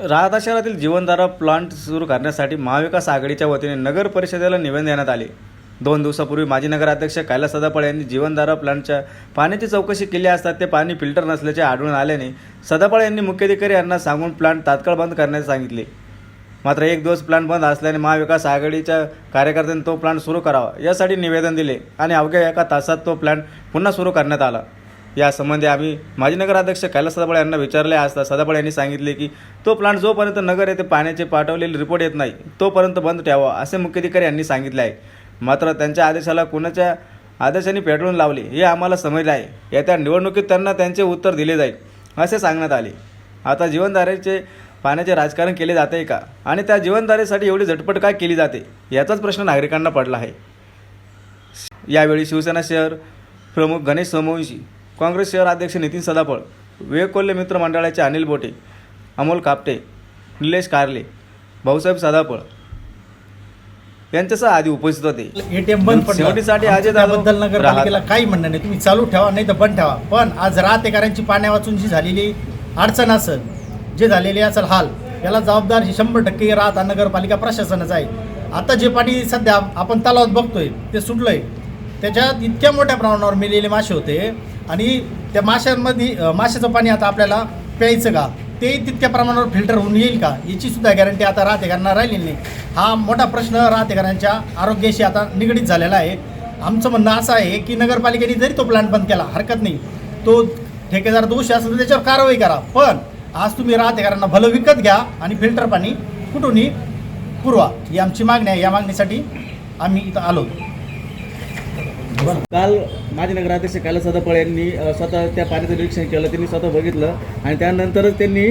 राहता शहरातील जीवनधारा प्लांट सुरू करण्यासाठी महाविकास आघाडीच्या वतीने नगर परिषदेला निवेदन देण्यात आले. दोन दिवसापूर्वी माजी नगराध्यक्ष कैलास सदापळे यांनी जीवनधारा प्लांटच्या पाण्याची चौकशी केली असता ते पाणी फिल्टर नसल्याचे आढळून आल्याने सदापळे यांनी मुख्याधिकारी यांना सांगून प्लांट तात्काळ बंद करण्यास सांगितले. मात्र एक दिवस प्लांट बंद असल्याने महाविकास आघाडीच्या कार्यकर्त्यांनी तो प्लांट सुरू करावा यासाठी निवेदन दिले आणि अवघ्या एका तासात तो प्लांट पुन्हा सुरू करण्यात आला. यासंबंधी आम्ही माजी नगराध्यक्ष कैलास सदापळे यांना विचारले. असता सदापळे यांनी सांगितले की तो प्लांट जोपर्यंत नगर येथे पाण्याचे पाठवलेले रिपोर्ट येत नाही तोपर्यंत बंद ठेवा असे मुख्याधिकारी यांनी सांगितले आहे. मात्र त्यांच्या आदेशाला कुणाच्या आदेशाने पेटवून लावले हे आम्हाला समजले आहे. येत्या निवडणुकीत त्यांना त्यांचे उत्तर दिले जाईल असे सांगण्यात आले. आता जीवनधारेचे पाण्याचे राजकारण केले जाते का? आणि त्या जीवनधारेसाठी एवढी झटपट काय केली जाते? याचाच प्रश्न नागरिकांना पडला आहे. यावेळी शिवसेना शहर प्रमुख गणेश सोमवंशी काँग्रेस शहर अध्यक्ष नितीन सदाफळ विवेक कोल्हे मित्र मंडळाचे अनिल बोटे अमोल कापटे निलेश कारले भाऊसाहेब सदाफळ यांच्यासह आधी उपस्थित होते. एटीएम बंद पडलं. शेवटीसाठी अजय जाधव त्याबद्दल नगरपालिकेला राहत. काही म्हणणं नाही. तुम्ही चालू ठेवा नाही तर बंद ठेवा. पण आज राहतेकरांची पाण्या वाचून जी झालेली अडचण असेल जे झालेली असेल हाल याला जबाबदार ही शंभर टक्के राहता नगरपालिका प्रशासनाचं आहे. आता जे पाणी सध्या आपण तलावात बघतोय ते सुटलंय. त्याच्यात इतक्या मोठ्या प्रमाणावर मेलेले मासे होते. आणि त्या माशांमध्ये माशाचं पाणी आता आपल्याला प्यायचं का? ते तितक्या प्रमाणावर फिल्टर होऊन येईल का? याची सुद्धा गॅरंटी आता राहतेकरांना राहिलेली नाही. हा मोठा प्रश्न राहतेकरांच्या आरोग्याशी आता निगडीत झालेला आहे. आमचं म्हणणं असं आहे की नगरपालिकेने जरी तो प्लांट बंद केला हरकत नाही. तो ठेकेदार दोषी असेल तर त्याच्यावर कारवाई करा. पण आज तुम्ही राहतेकरांना भलं विकत घ्या आणि फिल्टर पाणी कुठूनही पुरवा. ही आमची मागणी आहे. या मागणीसाठी आम्ही इथं आलो. काल माजी नगराध्यक्ष कैलास सदापळ यांनी स्वतः त्या पाण्याचं निरीक्षण केलं त्यांनी स्वतः बघितलं आणि त्यानंतरच त्यांनी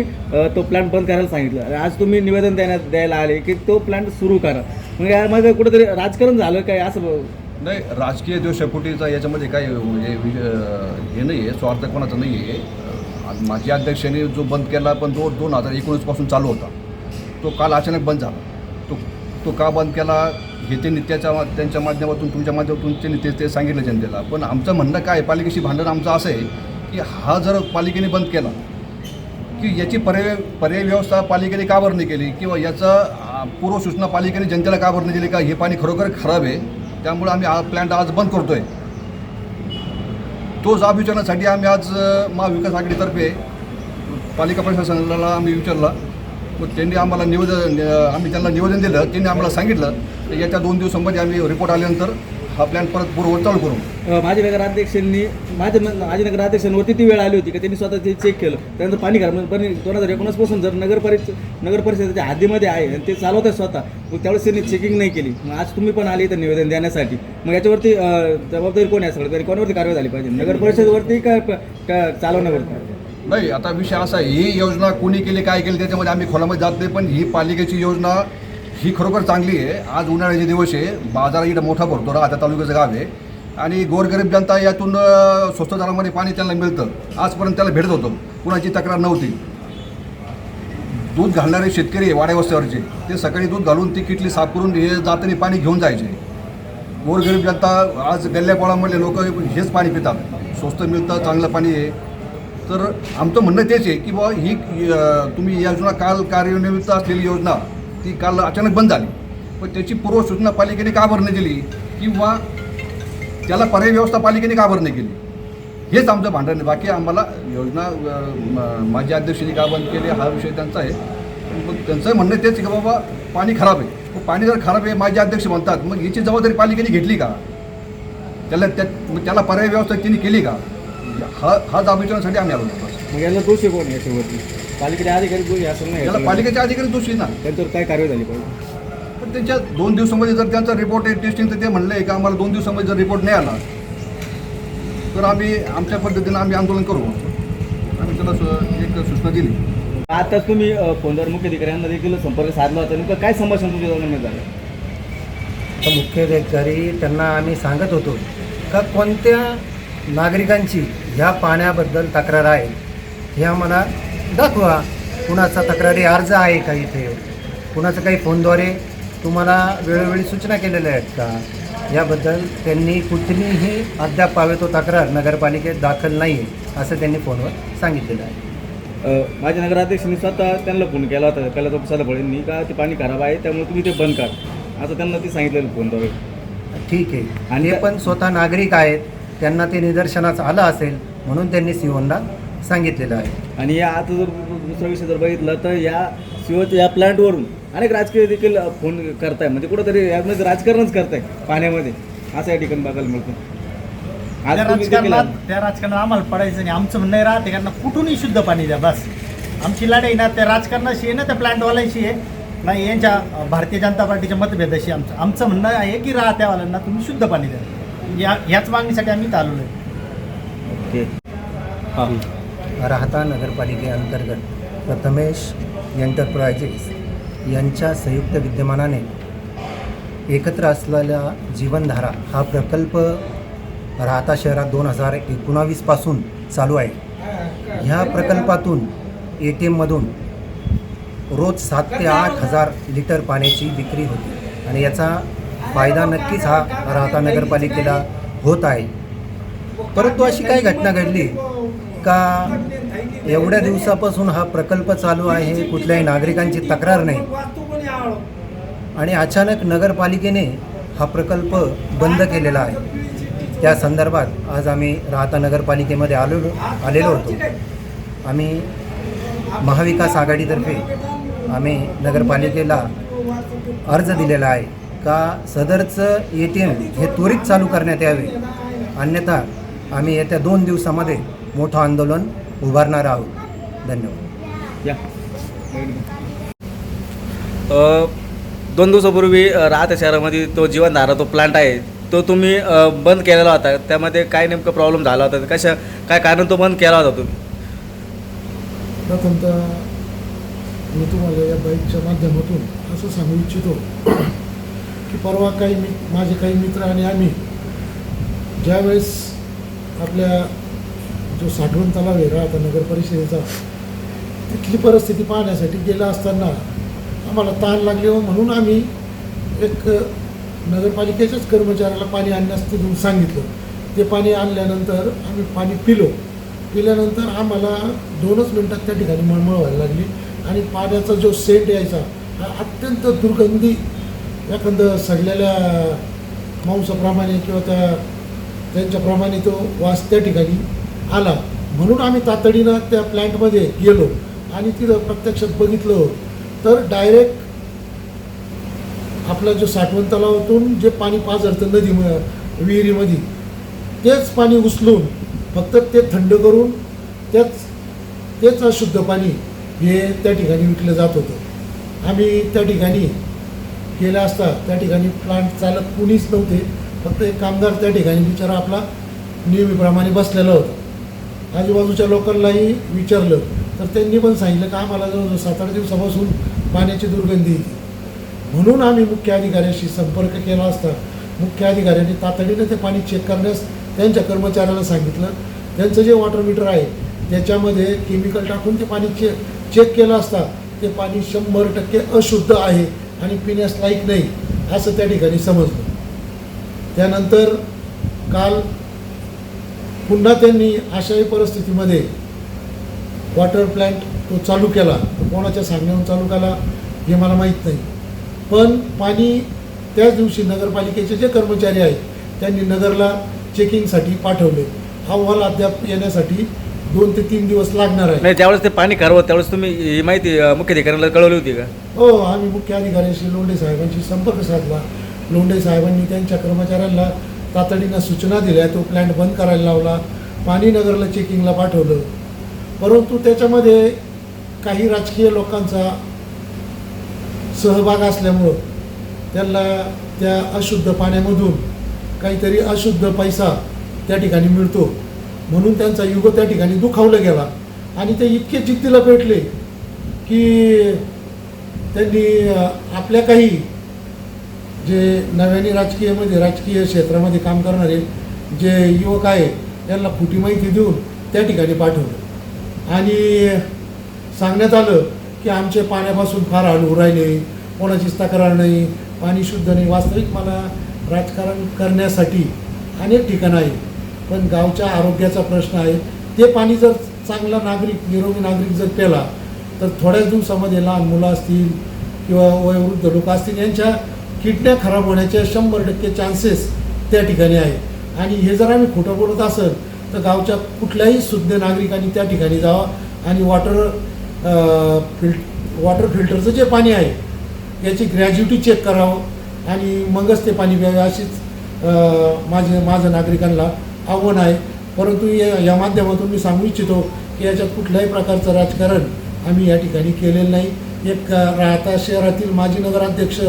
तो प्लांट बंद करायला सांगितलं. आज तुम्ही निवेदन देण्यात द्यायला आले की तो प्लांट सुरू करा. मग यामध्ये कुठेतरी राजकारण झालं काय? असं नाही राजकीय जो शेपुटीचा याच्यामध्ये काही म्हणजे हे नाही आहे स्वार्थ कोणाचा नाही आहे माजी अध्यक्षांनी जो बंद केला पण तो दोन हजार एकोणीसपासून चालू होता. तो काल अचानक बंद झाला. तो तो का बंद केला? हे ते नित्याच्या त्यांच्या माध्यमातून तुमच्या माध्यमातून ते नेते ते सांगितलं जनतेला. पण आमचं म्हणणं काय पालिकेशी भांडण आमचं असं आहे की हा जर पालिकेने बंद केला की याची पर्याय पर्याय व्यवस्था पालिकेने का बरं नाही केली? किंवा याचं पूर्व पूर्वसूचना पालिकेने जनतेला का बरं नाही दिली? का हे पाणी खरोखर खराब आहे? त्यामुळे आम्ही हा प्लॅन्ट आज बंद करतोय. तो जाब विचारण्यासाठी आम्ही आज महाविकास आघाडीतर्फे पालिका प्रशासनाला आम्ही विचारला. मग त्यांनी आम्हाला निवेदन आम्ही त्यांना निवेदन दिलं त्यांनी आम्हाला सांगितलं याच्या दोन दिवसांमध्ये आम्ही रिपोर्ट आल्यानंतर हा प्लॅन परत पूर्ववत चालू करू. अ, माजी नगराध्यक्षांनी माझ्या माजी नगराध्यक्षांवरती ती वेळ आली होती की त्यांनी स्वतः ते चेक केलं. त्यानंतर पाणी घरा पण दोन हजार एकोणीसपासून जर नगर परिषद नगर परिषदेच्या हद्दीमध्ये आहे आणि ते चालवत आहे स्वतः मग त्यावेळेस त्यांनी चेकिंग नाही केली. मग आज तुम्ही पण आले इथं निवेदन देण्यासाठी. मग याच्यावरती जबाबदारी कोण आहे? सगळं तरी कोणावरती कारवाई झाली पाहिजे? नगर परिषदवरती का चालवण्यावरती? नाही आता विषय असा आहे ही योजना कोणी केली काय केली त्याच्यामध्ये आम्ही खोलामध्ये जात नाही पण ही पालिकेची योजना ही खरोखर चांगली आहे. आज उन्हाळ्याचे दिवस आहे बाजार इथं मोठा भरतो राहता तालुक्याचं गाव आहे. आणि गोरगरीब जनता यातून स्वस्त दरामध्ये पाणी त्यांना मिळतं. आजपर्यंत त्याला भेटत होतं. कुणाची तक्रार नव्हती. दूध घालणारे शेतकरी आहे ते सकाळी दूध घालून ती किटली साफ करून हे जाताना पाणी घेऊन जायचे. गोरगरीब जनता आज गल्ल्यापोळामधले लोक हेच पाणी पितात. स्वस्त मिळतं चांगलं पाणी आहे. तर आमचं म्हणणं तेच आहे की बाबा ही तुम्ही ही योजना काल कार्यान्वित असलेली योजना ती काल अचानक बंद झाली. पण त्याची पूर्वसूचना पालिकेने का भरणं केली दिली? किंवा त्याला पर्याय व्यवस्था पालिकेने का भरणं केली? हेच आमचं भांडण आहे. बाकी आम्हाला योजना अं, माझ्या अध्यक्षांनी का बंद केली हा विषय त्यांचा आहे. मग त्यांचं म्हणणं तेच आहे की बाबा पाणी खराब आहे. पाणी जर खराब आहे माझे अध्यक्ष म्हणतात मग याची जबाबदारी पालिकेने घेतली का? त्याला त्या मग त्याला पर्याय व्यवस्था तिने केली का? हा हा जाब विचारण्यासाठी आम्ही आलो होतो. मग याला दोषी कोण आहे याच्यावरती? पालिकेचे अधिकारी दोषी असं नाही त्याला पालिकेचे अधिकारी दोषी ना. त्यांच्यावर काय कारवाई झाली पाहिजे? पण त्यांच्या दोन दिवसामध्ये जर त्यांचा रिपोर्ट आहे टेस्टिंग तर ते म्हणले की आम्हाला दोन दिवसामध्ये जर रिपोर्ट नाही आला तर आम्ही आमच्या पद्धतीनं आम्ही आंदोलन करू. आम्ही त्याला सु- एक सूचना दिली. आता तुम्ही अ, फोनवर मुख्याधिकाऱ्यांना देखील संपर्क साधला होता? नेमकं काय संभाषण तुमच्या दोघांमध्ये झालं तर मुख्याधिकारी त्यांना आम्ही सांगत होतो का कोणत्या नागरिकांची ह्या पाण्याबद्दल तक्रार आहे. हे आम्हाला दाखवा कुणाचा तक्रारी अर्ज आहे का इथे? कुणाचं काही फोनद्वारे तुम्हाला वेळोवेळी सूचना केलेल्या आहेत का? याबद्दल त्यांनी कुठलीही अद्याप पावे तो तक्रार नगरपालिकेत दाखल नाही असं त्यांनी फोनवर सांगितलेलं आहे. माझे नगराध्यक्षांनी स्वतः त्यांना फोन केला होता कैलास प्रसाद भळेंनी का ते पाणी खराब आहे त्यामुळे तुम्ही ते बंद करा. असं त्यांना ते सांगितलेलं फोनद्वारे. ठीक आहे. आणि पण स्वतः नागरिक आहेत त्यांना ते निदर्शनास आलं असेल म्हणून त्यांनी सिओनला सांगितलेलं आहे. आणि या आता जर दुसरा विषय जर बघितलं तर या सीओच्या या प्लांटवरून अनेक राजकीय देखील फोन करताय. म्हणजे कुठंतरी यामध्ये राजकारणच करताय पाण्यामध्ये असं या ठिकाणी बघायला मिळतं त्या राजकारणात त्या राजकारणात आम्हाला पडायचं नाही. आमचं म्हणणं आहे राहते कारण कुठूनही शुद्ध पाणी द्या बस. आमची लढाई ना त्या राजकारणाशी आहे ना त्या प्लांटवाल्याशी आहे. नाही यांच्या भारतीय जनता पार्टीच्या मतभेदाशी आमचं आमचं म्हणणं आहे की राहत्यावाल्यांना तुम्ही शुद्ध पाणी द्या. या ह्याच मागणीसाठी आम्ही इथं आलेलो आहे. ओके. हां. राहता नगरपालिकेअंतर्गत प्रथमेश एंटरप्राइजेस यांच्या संयुक्त विद्यमानाने एकत्र असलेला जीवनधारा हा प्रकल्प राहता शहरात दोन हजार एकोणावीसपासून चालू आहे. ह्या प्रकल्पातून ए टी एममधून रोज सात ते आठ हजार लिटर पाण्याची विक्री होते आणि याचा फायदा नक्कीच हा राहता नगरपालिकेला होत आहे. परंतु अशी काय घटना घडली का एवढ्या दिवसापासून हा प्रकल्प चालू आहे कुठल्याही नागरिकांची तक्रार नाही. आणि अचानक नगरपालिकेने हा प्रकल्प बंद केलेला आहे. त्या संदर्भात आज आम्ही राहता नगरपालिकेमध्ये आलेलो आलेलो होतो. आम्ही महाविकास आघाडीतर्फे आम्ही नगरपालिकेला अर्ज दिलेला आहे. का सदरचं ए टी एम हे त्वरित चालू करण्यात यावे. अन्यथा आम्ही येत्या दोन दिवसामध्ये मोठं आंदोलन उभारणार आहोत. धन्यवाद. या. अ, दोन दिवसापूर्वी राहत्या शहरामध्ये तो जीवनधारा तो प्लांट आहे. तो तुम्ही बंद केलेला होता. त्यामध्ये काय नेमकं प्रॉब्लेम झाला होता? कशा काय कारण तो बंद केला होता तुम्ही? प्रथमतः मी तुम्हाला या बाईकच्या माध्यमातून असं सांगू इच्छितो की परवा काही मी माझे काही मित्र आणि आम्ही ज्यावेळेस आपल्या जो साठवण तलाव आहे राहता नगर परिषदेचा तिथली परिस्थिती पाहण्यासाठी गेला असताना आम्हाला ताण लागले व म्हणून आम्ही एक नगरपालिकेच्याच कर्मचाऱ्याला पाणी आणण्यास तिथून सांगितलं. ते पाणी आणल्यानंतर आम्ही पाणी पिलो. पिल्यानंतर आम्हाला दोनच मिनटात त्या ठिकाणी मळमळ व्हायला लागली आणि पाण्याचा जो सेंट यायचा हा अत्यंत दुर्गंधी एखादं सडलेल्या मांसाप्रमाणे किंवा त्या त्यांच्याप्रमाणे तो वास त्या ठिकाणी आला. म्हणून आम्ही तातडीनं त्या प्लॅन्टमध्ये गेलो आणि तिथं प्रत्यक्षात बघितलं तर डायरेक्ट आपला जो साठवण तलावातून जे पाणी पाझरतं नदी विहिरीमध्ये तेच पाणी उचलून फक्त ते थंड करून त्याच तेच अशुद्ध पाणी हे त्या ठिकाणी विकलं जात होतं. आम्ही त्या ठिकाणी केल्या असता त्या ठिकाणी प्लांट चालक कुणीच नव्हते. फक्त एक कामगार त्या ठिकाणी बिचारा आपला नेहमीप्रमाणे बसलेला होता. आजूबाजूच्या लोकांनाही विचारलं. तर त्यांनी पण सांगितलं का आम्हाला जवळजवळ सात आठ दिवसापासून पाण्याची दुर्गंधी येते. म्हणून आम्ही मुख्य अधिकाऱ्याशी संपर्क केला असता. मुख्य अधिकाऱ्यांनी तातडीनं ते पाणी चेक करण्यास त्यांच्या कर्मचाऱ्याला सांगितलं. त्यांचं जे वॉटर मीटर आहे त्याच्यामध्ये केमिकल टाकून ते पाणी चे चेक केलं असता. ते पाणी शंभर टक्के अशुद्ध आहे. आणि पिण्यास लाईक नाही असं त्या ठिकाणी समजलं. त्यानंतर काल पुन्हा त्यांनी अशाही परिस्थितीमध्ये वॉटर प्लॅन्ट तो चालू केला. तो कोणाच्या सांगण्यावर चालू केला हे मला माहीत नाही. पण पाणी त्याच दिवशी नगरपालिकेचे जे कर्मचारी आहेत त्यांनी नगरला चेकिंगसाठी पाठवले. अहवाल अद्याप येण्यासाठी दोन ते तीन दिवस लागणार आहे. नाही ज्यावेळेस ते पाणी खराब होतं त्यावेळेस तुम्ही ही माहिती अ, मुख्य अधिकाऱ्याला कळवली होती का? हो आम्ही मुख्य अधिकाऱ्यांशी लोंढे साहेबांशी संपर्क साधला. लोंढे साहेबांनी त्यांच्या कर्मचाऱ्यांना तातडीनं सूचना दिल्या तो प्लॅन्ट बंद करायला लावला पाणी नगरला चेकिंगला पाठवलं. परंतु त्याच्यामध्ये काही राजकीय लोकांचा सहभाग असल्यामुळं त्यांना त्या अशुद्ध पाण्यामधून काहीतरी अशुद्ध पैसा त्या ठिकाणी मिळतो. म्हणून त्यांचा युग त्या ठिकाणी दुखावला गेला. आणि ते इतके जिद्दीला पेटले की त्यांनी आपल्या काही जे नव्याने राजकीयमध्ये राजकीय क्षेत्रामध्ये काम करणारे जे युवक आहे त्यांना खोटी माहिती देऊन त्या ठिकाणी पाठवलं. आणि सांगण्यात आलं की आमचे पाण्यापासून फार हाल राहिले कोणाचीच तक्रार नाही पाणी शुद्ध नाही. वास्तविक मला राजकारण करण्यासाठी अनेक ठिकाणं आहेत. पण गावच्या आरोग्याचा प्रश्न आहे. ते पाणी जर चांगला नागरिक निरोगी नागरिक जर पेला तर थोड्याच दिवसामध्ये लहान मुलं असतील किंवा वयोवृद्ध लोक असतील यांच्या किडन्या खराब होण्याचे शंभर टक्के चान्सेस त्या ठिकाणी आहे. आणि हे जर आम्ही खोटं बोलत असेल तर गावच्या कुठल्याही शुद्ध नागरिकांनी त्या ठिकाणी जावा आणि वॉटर फिल वॉटर फिल्टरचं जे पाणी आहे याची ग्रॅज्युटी चेक करावं आणि मगच ते पाणी प्यावे अशीच माझे माझं नागरिकांना आव्हान आहे. परंतु या या माध्यमातून मी सांगू इच्छितो की याच्यात कुठल्याही प्रकारचं राजकारण आम्ही या ठिकाणी केलेलं नाही. एक राहता शहरातील माजी नगराध्यक्ष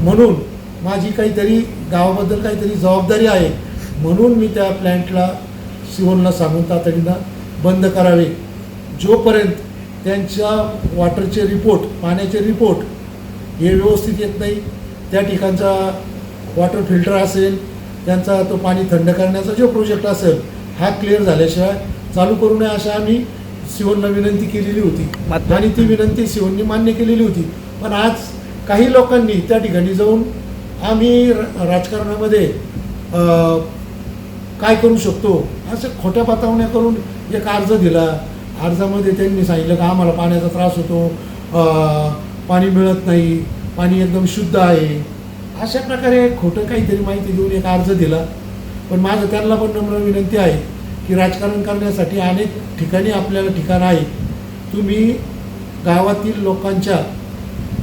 म्हणून माझी काहीतरी गावाबद्दल काहीतरी जबाबदारी आहे. म्हणून मी त्या प्लॅन्टला सिओनला सांगून तातडीनं बंद करावे. जोपर्यंत त्यांच्या वॉटरचे रिपोर्ट पाण्याचे रिपोर्ट हे व्यवस्थित येत नाही त्या ठिकाणचा वॉटर फिल्टर असेल त्यांचा तो पाणी थंड करण्याचा जो प्रोजेक्ट असेल हा क्लिअर झाल्याशिवाय चालू करू नये अशा आम्ही सिवनला विनंती केलेली होती. आणि ती विनंती सिवननी मान्य केलेली होती. पण आज काही लोकांनी त्या ठिकाणी जाऊन आम्ही राजकारणामध्ये काय करू शकतो असं खोट्या बतावण्या करून एक अर्ज दिला. अर्जामध्ये त्यांनी सांगितलं का आम्हाला पाण्याचा त्रास होतो पाणी मिळत नाही पाणी एकदम शुद्ध आहे. अशा प्रकारे खोटं काहीतरी माहिती देऊन एक अर्ज दिला. पण माझं त्यांना पण नम्र विनंती आहे की राजकारण करण्यासाठी अनेक ठिकाणी आपल्याला ठिकाण आहे. तुम्ही गावातील लोकांच्या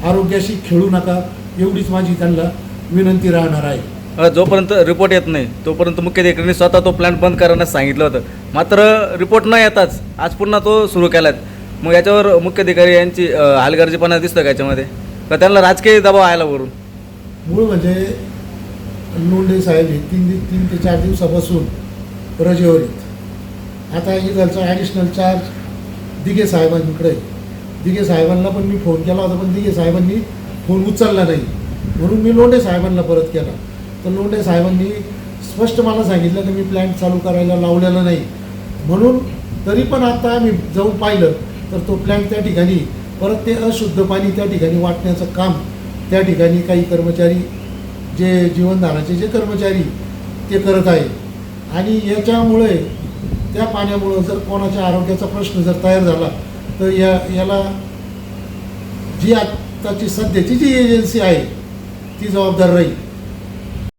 आरोग्याशी खेळू नका एवढीच माझी त्यांना विनंती राहणार आहे. जोपर्यंत रिपोर्ट येत नाही तोपर्यंत मुख्याधिकाऱ्यांनी स्वतः तो प्लॅन बंद करण्यास सांगितलं होतं. मात्र रिपोर्ट न येताच आज पुन्हा तो सुरू केलात मग याच्यावर मुख्याधिकारी यांची हालगर्जीपणा दिसतं दिसतो का याच्यामध्ये? का त्यांना राजकीय दबाव आयला वरून? मूळ म्हणजे लोंढे साहेब हे तीन दि- तीन ते चार दिवसापासून रजेवर आहेत आता इकडचा ॲडिशनल चार्ज दिघे साहेबांकडे. दिघे साहेबांना पण मी फोन केला होता पण दिघे साहेबांनी फोन उचलला नाही. म्हणून मी लोंढे साहेबांना परत केला. तर लोंढे साहेबांनी स्पष्ट मला सांगितलं की मी प्लॅन्ट चालू करायला लावलेला नाही. म्हणून तरी पण आता आम्ही जाऊन पाहिलं तर तो प्लॅन्ट त्या ठिकाणी परत ते अशुद्ध पाणी त्या ठिकाणी वाटण्याचं काम त्या ठिकाणी काही कर्मचारी जे जीवनधाराचे जे कर्मचारी ते करत आहे. आणि याच्यामुळे त्या पाण्यामुळं जर कोणाच्या आरोग्याचा प्रश्न जर तयार झाला तर या याला जी आत्ताची सध्याची जी एजन्सी आहे ती जबाबदार राहील.